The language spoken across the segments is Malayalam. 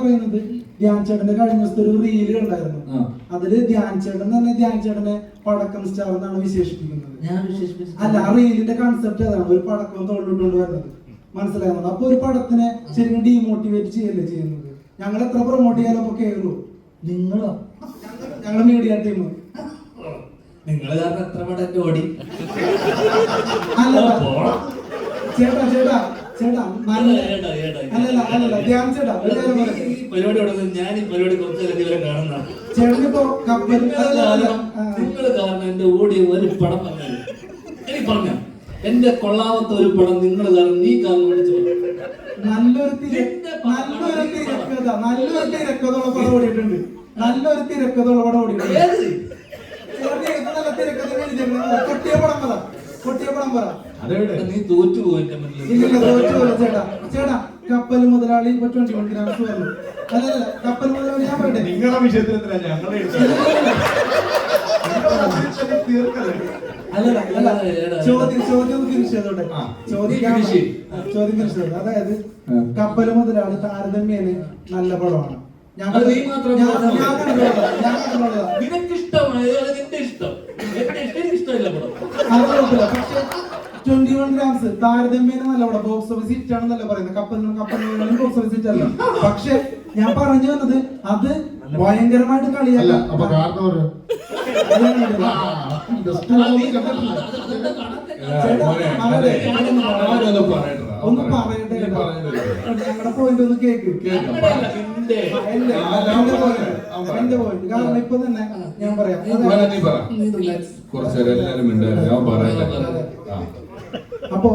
പറയുന്നത്? ധ്യാൻ ചേട്ടന്റെ കഴിഞ്ഞ ദിവസത്തെ ഒരു റീൽ ഉണ്ടായിരുന്നു അതിൽ ധ്യാൻ ചേട്ടൻ തന്നെ ധ്യാൻ ചേട്ടനെ പടക്കം സ്റ്റാർ എന്നാണ് വിശേഷിപ്പിക്കുന്നത്. അല്ല ആ റീലിന്റെ കൺസെപ്റ്റ് അതാണ് ഒരു പടക്കം തോളിട്ടുകൊണ്ട് വരുന്നത്. മനസ്സിലാകുന്നത് അപ്പൊ ഒരു പടത്തിനെ ശരിക്കും ഡീമോട്ടിവേറ്റ് ചെയ്യല്ലേ ചെയ്യുന്നത്? ഞങ്ങൾ എത്ര പ്രൊമോട്ട് ചെയ്യാലും ഒക്കെ കേറുള്ളൂ നിങ്ങളോ? ഞങ്ങൾ മീഡിയ ടീം നിങ്ങൾ കാരണം എത്ര പടം ഓടി. അല്ല ചേട്ടാ ചേട്ടാ ചേട്ടാ നല്ല. അല്ലല്ല അല്ലല്ല ധ്യാൻ ചേട്ടാ ഒരു കാര്യം പറയട്ടെ. ഈ പരിപാടി തുടങ്ങുന്നത് ഞാൻ ഈ പരിപാടി കുറച്ച് നേരം ഇതുവരെ കാണുന്ന ചേട്ടനിപ്പോ കപ്പൽ അല്ല, അല്ല, ആ. നിങ്ങൾ കാരണം എന്റെ ഓടിയ ഒരു പടം പറഞ്ഞത് എനിക്ക് പറഞ്ഞ എന്റെ കൊള്ളാമത്ത ഒരു പടം നിങ്ങൾ കാരണം നീ കാരണം വിളിച്ചു നല്ലൊരു തിര നിന്റെ നല്ലൊരു തിരക്കഥ നല്ലൊരു തിരക്കഥയുള്ള പടം ഓടിയിട്ടുണ്ട്. നല്ലൊരു തിരക്കഥയുള്ള പടം ഓടിയിട്ടുണ്ട്. ഏത്? ചേട്ടൻ ഏത് നല്ല തിരക്കഥ എഴുതിയിട്ടുണ്ട് കൊട്ടിയ പടം പറ കൊട്ടിയ പടം പറ. നീ തോറ്റു ചേട്ടാ ചേട്ടാ കപ്പൽ മുതലാളി ഇപ്പൊ ട്വന്റി വൺ ഗ്രാംസ് പറഞ്ഞു അല്ലല്ല കപ്പൽ മുതലാളി ഞാൻ പറയട്ടെ? നിങ്ങളുടെ ഞങ്ങളെ അല്ലല്ല അല്ല ചോദ്യം ചോദ്യം ചെയ്തോട്ടെ. ചോദ്യം ചെയ്തോട്ടെ. അതായത് കപ്പൽ മുതലാളി താരതമ്യേന നല്ല പടമാണ്. അത് നീ മാത്രം ഞാൻ- പറഞ്ഞാൽ ഞാൻ മതി. കണ്ടുള്ളതാ, ഞാൻ കണ്ടുള്ളതാ. നിനക്ക് ഇഷ്ടമാണ് അത് നിന്റെ ഇഷ്ടം. എന്റെ ഇഷ്ടം ഇഷ്ടമില്ല പടം. പക്ഷേ ട്വന്റി വൺ ഗ്രാംസ് താരതമ്യേന നല്ല അവിടെ ബോക്സ് ഓഫീസ് ഹിറ്റ് ആണെന്നല്ല പറയുന്നത്. കപ്പലിനും കപ്പലിനും ബോക്സ് ഓഫീസ് ഹിറ്റ് അല്ല. പക്ഷെ ഞാൻ പറഞ്ഞു വന്നത് അത് ഭയങ്കരമായിട്ട് കളിയല്ല. കളിയാക്കാം അപ്പൊ കാരണം ഒന്ന് പറയട്ടെ ഞങ്ങളുടെ പോയിന്റ് ഒന്ന് കേക്ക്. എന്റെ പറയാം. പറയാം. പോയിന്റ് കാരണം ഇപ്പൊ തന്നെ ഞാൻ പറയാം. കുറച്ചേരം എല്ലാരും ഉണ്ടായിരുന്നു ഞാൻ പറയട്ടെ. ആ. അപ്പോ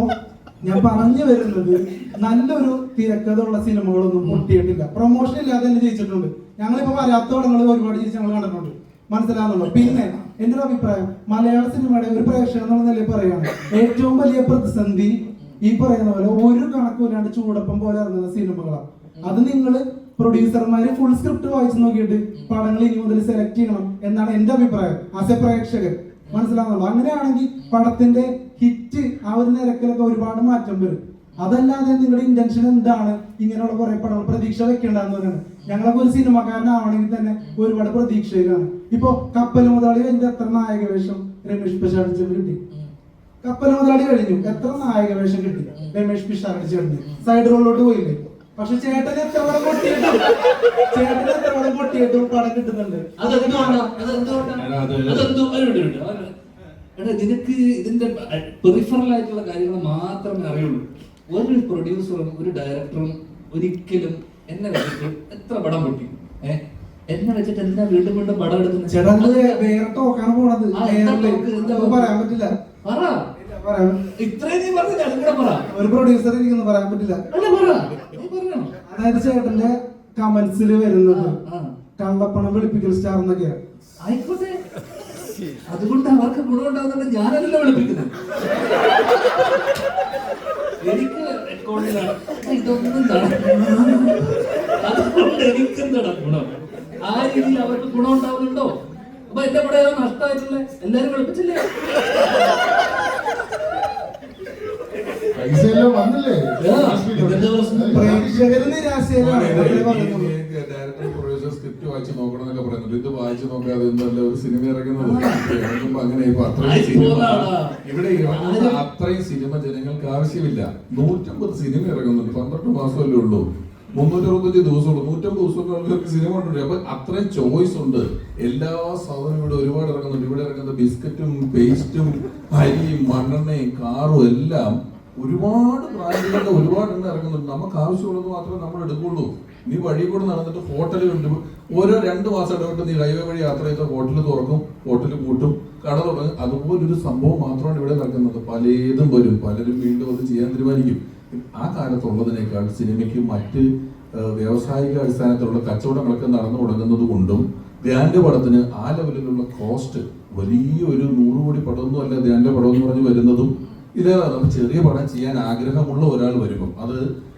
ഞാൻ പറഞ്ഞു വരുന്നത് നല്ലൊരു തിരക്കഥയുള്ള സിനിമകളൊന്നും പൊട്ടിയിട്ടില്ല. പ്രൊമോഷൻ ഇല്ലാതെ തന്നെ ജയിച്ചിട്ടുണ്ട്. ഞങ്ങളിപ്പോ പറയാത്ത പടങ്ങൾ ഒരുപാട് ജയിച്ച് ഞങ്ങൾ കണ്ടിട്ടുണ്ട്. മനസ്സിലാകുന്നുണ്ടോ പിന്നെ എന്റെ ഒരു അഭിപ്രായം മലയാള സിനിമയുടെ ഒരു പ്രേക്ഷകൻ എന്നുള്ള നിലയിൽ പറയുകയാണ് ഏറ്റവും വലിയ പ്രതിസന്ധി ഈ പറയുന്ന പോലെ ഒരു കണക്കൂലാണ്ട് ചൂടപ്പം പോലെ ഇറങ്ങുന്ന സിനിമകളാണ് അത് നിങ്ങൾ പ്രൊഡ്യൂസർമാര് ഫുൾ സ്ക്രിപ്റ്റ് വായിച്ചു നോക്കിയിട്ട് പടങ്ങൾ ഇനി മുതൽ സെലക്ട് ചെയ്യണം എന്നാണ് എന്റെ അഭിപ്രായം ആസ് എ പ്രേക്ഷകൻ. മനസ്സിലാകുന്നുള്ളൂ അങ്ങനെയാണെങ്കിൽ പടത്തിന്റെ ഹിറ്റ് ആ ഒരു നിരക്കിലൊക്കെ ഒരുപാട് മാറ്റം വരും. അതല്ലാതെ നിങ്ങളുടെ ഇന്റൻഷൻ എന്താണ്? ഇങ്ങനെയുള്ള കുറെ പടങ്ങൾ പ്രതീക്ഷ വെക്കേണ്ടെന്ന് പറയുന്നത്. ഞങ്ങളൊക്കെ ഒരു സിനിമക്കാരനാവണമെങ്കിൽ തന്നെ ഒരുപാട് പ്രതീക്ഷയിലാണ്. ഇപ്പോ കപ്പൽ മുതലാളി കഴിഞ്ഞ എത്ര നായക വേഷം രമേഷ് പിഷാടിച്ചു കിട്ടി? കപ്പൽ മുതലാളി കഴിഞ്ഞു. എത്ര നായക വേഷം കിട്ടി? രമേഷ് പിഷാടിച്ചു കിട്ടി സൈഡ് റോളിലോട്ട് പോയില്ലേ? പക്ഷെ ചേട്ടൻ എത്ര പടം പൊട്ടിയിട്ടും ചേട്ടൻ എത്ര പടം പൊട്ടിയിട്ടും പടം കിട്ടുന്നുണ്ട്? എടാ, നിനക്ക് ഇതിന്റെ പെറിഫറൽ ആയിട്ടുള്ള കാര്യങ്ങൾ മാത്രമേ അറിയുള്ളൂ. ഒരു പ്രൊഡ്യൂസറും ഒരു ഡയറക്ടറും ഒരിക്കലും എന്നെ വെച്ചിട്ട് എത്ര പടം പൊട്ടി ഏഹ് എന്നെ വെച്ചിട്ട് എന്താ വീണ്ടും വീണ്ടും പടം എടുക്കുന്നത്? ചേട്ടാ വേറെ ടോക്കാണ് പോണത്. പറയാൻ പറ്റില്ല. പറ. ഇത്രയും നീ പറഞ്ഞില്ല അതും പറ. ഒരു പ്രൊഡ്യൂസർ എനിക്കൊന്നും പറയാൻ പറ്റില്ല. അതായത് ചേട്ടന്റെ കമന്റ്സിൽ വരുന്നത്. കള്ളപ്പണം വെളുപ്പിക്കൽ സ്റ്റാർ എന്നൊക്കെയാണ് ആയിക്കോട്ടെ. അതുകൊണ്ട് അവർക്ക് ഗുണമുണ്ടാകുന്നുണ്ട് ഞാനല്ലല്ലോ വിളിപ്പിക്കുന്നത്. എനിക്ക് അക്കൗണ്ടിലാണ് ഇതൊന്നും. അതുകൊണ്ട് എനിക്കെന്താടാ ഗുണം? ആ രീതിയിൽ അവർക്ക് ഗുണം ഉണ്ടാവുന്നുണ്ടോ അപ്പൊ എന്റെ കൂടെ ഏതോ നഷ്ടമായിട്ടില്ലേ എല്ലാരും വിളിപ്പിച്ചില്ലേ? പ്രേക്ഷകര് നിരാശയിലാണ് അതേ പറയുന്നുള്ളൂ. ഡയറക്ടർ പ്രൊഡ്യൂസർ സ്ക്രിപ്റ്റ് വായിച്ച് നോക്കണം എന്നൊക്കെ പറയുന്നുണ്ട്. ഇത് വായിച്ച് നോക്കാതെ എന്തല്ല ഒരു സിനിമ ഇറങ്ങുന്നത്. അങ്ങനെ ഇപ്പൊ അത്രയും സിനിമ ഇവിടെ അത്രയും സിനിമ ജനങ്ങൾക്ക് ആവശ്യമില്ല. നൂറ്റമ്പത് സിനിമ ഇറങ്ങുന്നുണ്ട്. പന്ത്രണ്ട് മാസമല്ലേ ഉള്ളൂ. മുന്നൂറ്റി അറുപത്തഞ്ച് ദിവസമുള്ളൂ. നൂറ്റമ്പത് ദിവസങ്ങൾക്ക് സിനിമ ഉണ്ട് അപ്പൊ അത്രയും ചോയ്സ് ഉണ്ട്. എല്ലാ സാധനവും ഇവിടെ ഒരുപാട് ഇറങ്ങുന്നുണ്ട്. ഇവിടെ ഇറങ്ങുന്ന ബിസ്ക്കറ്റും പേസ്റ്റും അരിയും മണ്ണെണ്ണയും കാറും എല്ലാം ഒരുപാട് ബ്രാൻഡുകളുടെ ഒരുപാട് എണ്ണം ഇറങ്ങുന്നുണ്ട്. നമുക്ക് ആവശ്യമുള്ളത് മാത്രമേ നമ്മൾ എടുക്കുള്ളൂ നീ വഴി കൂടെ നടന്നിട്ട് ഹോട്ടൽ കണ്ടു ഓരോ രണ്ട് മാസം ഇടവിട്ട് നീ ഹൈവേ വഴി യാത്ര ചെയ്ത ഹോട്ടൽ തുറക്കും ഹോട്ടൽ കൂട്ടും കട തുടങ്ങും. അതുപോലൊരു സംഭവം മാത്രമാണ് ഇവിടെ നടക്കുന്നത്. പലതും വരും. പലരും വീണ്ടും അത് ചെയ്യാൻ തീരുമാനിക്കും. ആ കാലത്തുള്ളതിനേക്കാൾ സിനിമയ്ക്ക് മറ്റ് വ്യാവസായിക അടിസ്ഥാനത്തിലുള്ള കച്ചവടങ്ങളൊക്കെ നടന്നു തുടങ്ങുന്നത് കൊണ്ടും ധ്യാന്റെ പടത്തിന് ആ ലെവലിലുള്ള കോസ്റ്റ് വലിയ ഒരു നൂറ് കോടി പടമൊന്നും അല്ല ധ്യാന്റെ പടം എന്ന് പറഞ്ഞ് വരുന്നതും. ഇതേതാണ് ചെറിയ പടം ചെയ്യാൻ ആഗ്രഹമുള്ള ഒരാൾ വരുമ്പം. അത്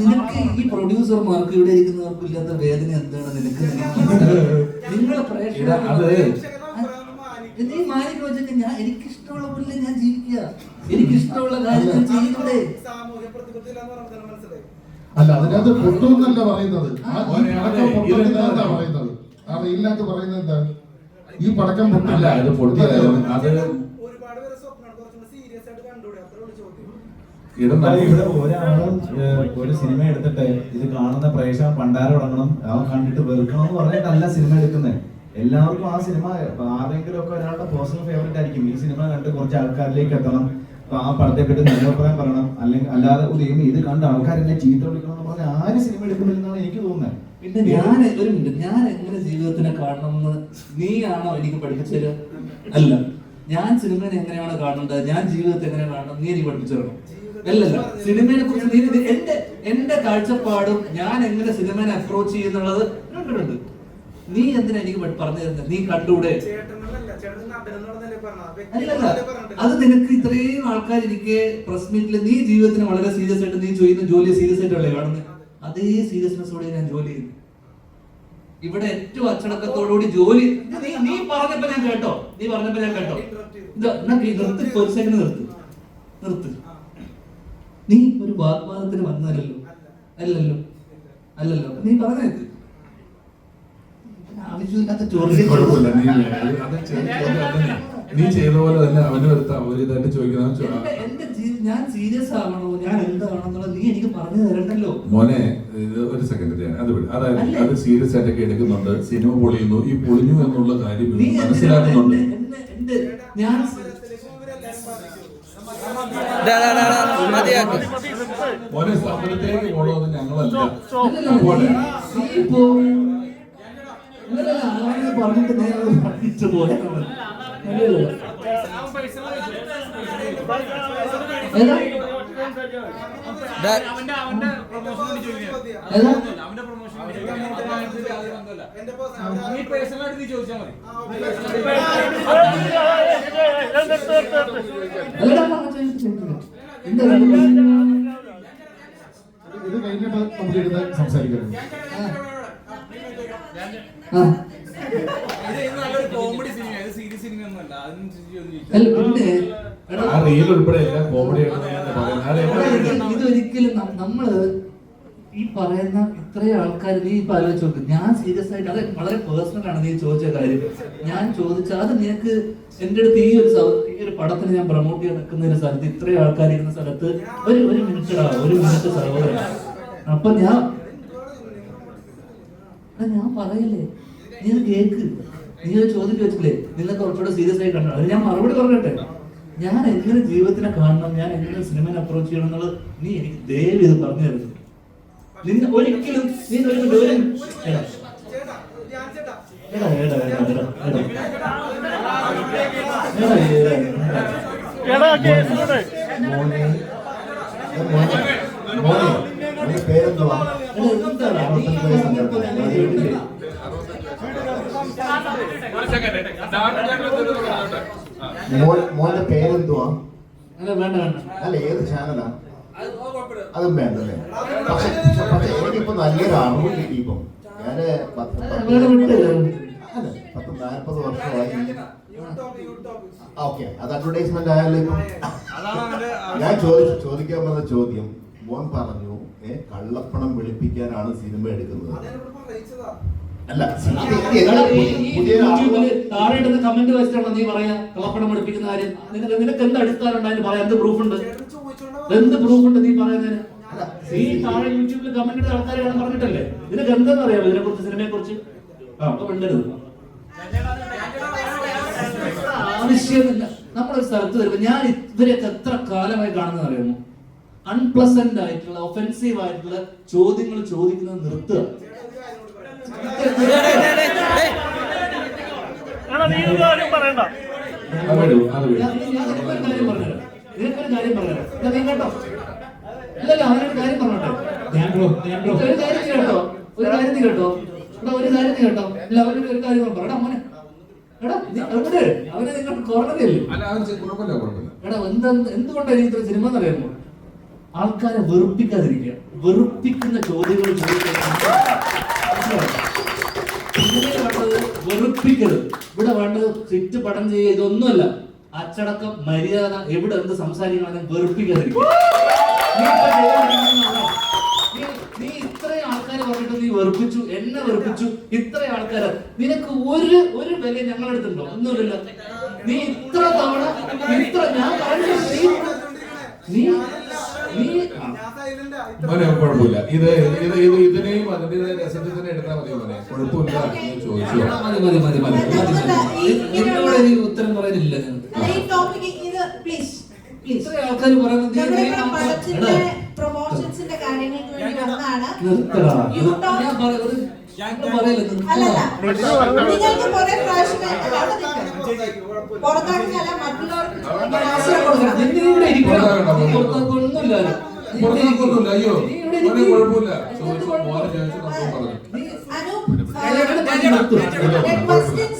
നിനക്ക് ഈ പ്രൊഡ്യൂസർമാർക്ക് ഇവിടെ ഇരിക്കുന്നവർക്ക് ഇല്ലാത്ത വേദന എന്താണ്? നിനക്ക് നിങ്ങളെ. നീ മാനിക്ക്. വെച്ചിട്ട് ഞാൻ എനിക്കിഷ്ടമുള്ള പോലെ ഞാൻ ജീവിക്കുക. എനിക്കിഷ്ടമുള്ള കാര്യങ്ങൾ ചെയ്യൂടെ അല്ല അതിനകത്ത് പൊട്ടുമെന്നല്ല പറയുന്നത്. പറയുന്നത്. ആ റീലിനകത്ത് പറയുന്നത് എന്താ? ഈ പടക്കം പൊട്ടില്ല. അത് ഇത് അത് ഒരുപാട് പേര് സ്വപ്നമാണ് കുറച്ചുകൂടി സീരിയസ് ആയിട്ട് കണ്ടുകൂടെ അത്ര ഉള്ളു ചോദ്യം ഇടുന്ന ഇവിടെ ഒരാളും ഏഹ്, ഒരു സിനിമ എടുത്തിട്ട് ഇത് കാണുന്ന പ്രേക്ഷകൻ പണ്ടാരം തുടങ്ങണം അവൻ കണ്ടിട്ട് വെറുക്കണം എന്ന് പറഞ്ഞിട്ടല്ല സിനിമ എടുക്കുന്നത് എല്ലാവർക്കും ആ സിനിമ ആരെങ്കിലും ഒക്കെ ഒരാളുടെ പേഴ്സണൽ ഫേവറേറ്റ് ആയിരിക്കും. ഈ സിനിമ കണ്ട് കുറച്ച് ആൾക്കാരിലേക്ക് എത്തണം. അപ്പൊ ആ പടത്തെ പറ്റി നല്ല അഭിപ്രായം പറയണം. അല്ലെങ്കിൽ അല്ലാതെ ഉദയം ഇത് കണ്ട ആൾക്കാരെന്നെ ചീത്ത വിളിക്കണം എന്ന് പറഞ്ഞാൽ ആര് സിനിമ എടുക്കുന്നില്ലെന്നാണ് എനിക്ക് തോന്നുന്നത് പിന്നെ ഞാൻ ഒരു മിനിറ്റ് ഞാൻ എങ്ങനെ ജീവിതത്തിനെ കാണണമെന്ന് നീയാണോ എനിക്ക് പഠിപ്പിച്ചത്? അല്ല. ഞാൻ സിനിമയെ എങ്ങനെയാണ് കാണേണ്ടത്? ഞാൻ ജീവിതത്തെ എങ്ങനെയാണ് കാണുന്നത് നീ എനിക്ക് പഠിപ്പിച്ചു തരണം അല്ലല്ല സിനിമയെ കുറിച്ച് നീ എന്റെ എന്റെ കാഴ്ചപ്പാടും ഞാൻ എങ്ങനെ സിനിമയെ അപ്രോച്ച് ചെയ്യുന്നുള്ളത് കണ്ടിട്ടുണ്ട്. നീ എന്തിനാ എനിക്ക് പറഞ്ഞു തരുന്നത് നീ കണ്ടൂടെ അല്ലല്ല അത് നിനക്ക് ഇത്രയും ആൾക്കാർ എനിക്ക് പ്രസ് മീറ്റിൽ നീ ജീവിതത്തിന് വളരെ സീരിയസ് ആയിട്ട് നീ ചെയ്യുന്ന ജോലി സീരിയസ് ആയിട്ടല്ലേ കാണുന്നത് അതേ. സീരിയസ്നെസ്സോടെ ഞാൻ ജോലി ചെയ്യുന്നു. ഇവിടെ ഏറ്റവും അച്ചടക്കത്തോടുകൂടി ജോലി നീ നീ പറഞ്ഞപ്പോ ഞാൻ കേട്ടോ. നീ പറഞ്ഞപ്പോ ഞാൻ കേട്ടോ. നിർത്തി നിർത്ത് ഒരു സെക്കൻഡ് നിർത്ത്. നിർത്ത്. നീ ഒരു വാഗ്വാദത്തിന് വന്നതല്ലോ അല്ലല്ലോ. അല്ലല്ലോ. നീ പറഞ്ഞത് ആവശ്യമില്ലാത്ത നീ ചെയ്ത പോലെ തന്നെ അവന് വരുത്ത ഒരു ഇതായിട്ട് ചോദിക്കുന്ന ഞാൻ സീരിയസ് ആവണോ? ഞാൻ എന്താണെന്നുള്ളത് നീ എനിക്ക് പറഞ്ഞു തരണ്ടല്ലോ. മോനെ ഇത് ഒരു സെക്കൻഡ് ഞാൻ അത് വിടും. അതായത് അത് സീരിയസ് ആയിട്ടൊക്കെ എടുക്കുന്നുണ്ട്. സിനിമ പൊളിയുന്നു. ഈ പൊളിഞ്ഞു എന്നുള്ള കാര്യം മനസ്സിലാക്കുന്നുണ്ട്. ഞാൻ. മോനെ സ്ഥാപനത്തിലേക്ക് പോകണമെന്ന് ഞങ്ങളല്ല. പറഞ്ഞിട്ട് പഠിച്ചു പോയത് ഇത്? കഴിഞ്ഞിട്ട് നമുക്ക് ഇരുന്ന് സംസാരിക്കണം ആ. ആ. റീൽ ഉൾപ്പെടെ എല്ലാം കോമഡി ഇതൊരിക്കലും നമ്മൾ ഈ പറയുന്ന ഇത്രയും ആൾക്കാർ നീ ഇപ്പൊ ആലോചിച്ച് നോക്ക്. ഞാൻ സീരിയസ് ആയിട്ട് അത് വളരെ പേഴ്സണൽ ആണ് നീ ചോദിച്ച കാര്യം. ഞാൻ ചോദിച്ച അത് നിനക്ക് എന്റെ അടുത്ത് ഈ ഒരു ഈ ഒരു പടത്തിന് ഞാൻ പ്രൊമോട്ട് ചെയ്യാൻ നിൽക്കുന്ന ഒരു സ്ഥലത്ത് ഇത്രയും ആൾക്കാർ ഇരുന്ന സ്ഥലത്ത് ഒരു ഒരു മിനിറ്റ് ഒരു മിനിറ്റ് സഹോദരൻ അപ്പൊ ഞാൻ ഞാൻ പറയല്ലേ? നീ അത് കേക്ക്. നീ ഒരു ചോദ്യം ചോദിച്ചില്ലേ നിങ്ങൾക്ക് കുറച്ചുകൂടെ സീരിയസ് ആയി കണ്ടോ. അത് ഞാൻ മറുപടി പറഞ്ഞിട്ടെ. ഞാൻ എങ്ങനെ ജീവിതത്തിനെ കാണണം? ഞാൻ എങ്ങനെ സിനിമയെ അപ്രോച്ച് ചെയ്യണം എന്നുള്ളത് നീ എനിക്ക് ദയവ് ഇത് പറഞ്ഞു തരുന്നു. നിന്നെ ഒരിക്കലും നീ ഒരു പേരെന്തുവാ? എടാ എന്താടാ മോന്റെ പേരെന്തുവാ? അല്ല ഏത് ചാനലാ അതും വേണ്ട അല്ലേ? പക്ഷെ പക്ഷെ എനിക്കിപ്പോ നല്ലൊരു അറിവ് കിട്ടി ഇപ്പം. ഞാൻ അല്ല പത്ത് നാൽപ്പത് വർഷമായി. ഓക്കെ. അത് അഡ്വർടൈസ്മെന്റ് ആയാലും ഇപ്പം. അതാണ് ഞാൻ ചോദിച്ചു ചോദിക്കാൻ വന്ന ചോദ്യം. മോൻ പറഞ്ഞു ഏ കള്ളപ്പണം വെളുപ്പിക്കാനാണ് സിനിമ എടുക്കുന്നത്. അതെന്നോട് അല്ല ഇത് ഇത് എടാ, എങ്ങനെ ഈ- ഈ പുതിയ യൂട്യൂബിൽ അറിവ് താഴെ ഇടുന്ന കമന്റ് വെച്ചിട്ടാണ് നീ പറയാ കള്ളപ്പണം പഠിപ്പിക്കുന്ന കാര്യം? നിനക്ക് നിനക്ക് എന്ത് അടിസ്ഥാനം പറയാം? എന്ത് പ്രൂഫ് ഉണ്ട്? എന്ത് പ്രൂഫ് ഉണ്ട് നീ പറയുന്നതിന്? നീ താഴെ യൂട്യൂബിൽ കമന്റ് ഇടുന്ന ആൾക്കാരെയാണ് പറഞ്ഞിട്ടല്ലേ? നിനക്ക് എന്തെന്ന് അറിയാമോ ഇതിനെ കുറിച്ച് സിനിമയെ കുറിച്ച് ആ അപ്പൊ മിണ്ടരുത്. ആവശ്യമില്ല. നമ്മളൊരു സ്ഥലത്ത് വരുമ്പോ ഞാൻ ഇവരെയൊക്കെ എത്ര കാലമായി കാണുന്നത് അറിയാമോ? അൺപ്ലസന്റ് ആയിട്ടുള്ള ഒഫെൻസീവ് ആയിട്ടുള്ള ചോദ്യങ്ങൾ ചോദിക്കുന്നത് നിർത്തുക. നിനക്കൊരു കാര്യം നീ കേട്ടോ. അല്ലല്ല കാര്യം ഒരു കേട്ടോ ഒരു കേട്ടോ ഒരു കേട്ടോ അല്ല ഒരു കാര്യം എടാ അവനെ നിങ്ങൾ എടാ എന്താ എന്തുകൊണ്ടാണ് ഇത്ര സിനിമ എന്നറിയാമോ ആൾക്കാരെ വെറുപ്പിക്കാതിരിക്കുക വെറുപ്പിക്കുന്ന ചോദ്യങ്ങൾ ചോദിക്കുന്നത് വേണ്ടത് വെറുപ്പിക്കരുത് ഇവിടെ വേണ്ടത് സിറ്റ് പഠനം ചെയ്യുക ഇതൊന്നുമല്ല. അച്ചടക്കം മര്യാദ എവിടെ എന്ത് സംസാരിക്കണം വെറുപ്പിക്കാതിരിക്കും നീ ഇത്രയും പറഞ്ഞിട്ട് നീ വെറുപ്പിച്ചു എന്നെ വെറുപ്പിച്ചു ഇത്ര ആൾക്കാര്. നിനക്ക് ഒരു ഒരു വില ഞങ്ങളെടുത്തുണ്ടോ ഒന്നുമില്ല നീ ഇത്ര തവണ ഇത്ര ഞാൻ പറഞ്ഞു നീ നീ നീ ആ. മോനെ കുഴപ്പമില്ല. ഇത് ഇത് ഇത് ഇതിനെയും അതിന്റെ രസത്തിൽ തന്നെ എടുത്താൽ മതി മോനെ. കുഴപ്പമില്ല എന്ന് ചോദിച്ചു. മതി മതി മതി മതി എന്നോട് എനിക്ക് ഉത്തരം പറയാനില്ല. ആൾക്കാർ പറയുന്നത് പുറത്താക്കുന്നല്ല മറ്റുള്ളവർക്ക് ചോദിക്കാൻ അവസരം കൊടുക്കണം നിന്നെ ഇവിടെ ഇരിക്കണം. നീ പുറത്താക്കൊന്നുമില്ല. നീ ഇവിടെ പുറത്താക്കൊന്നുമില്ല അയ്യോ മോനെ കുഴപ്പമില്ല ചോദിച്ചു? മോനെ ചോദിച്ചു നമ്മൾ പറഞ്ഞു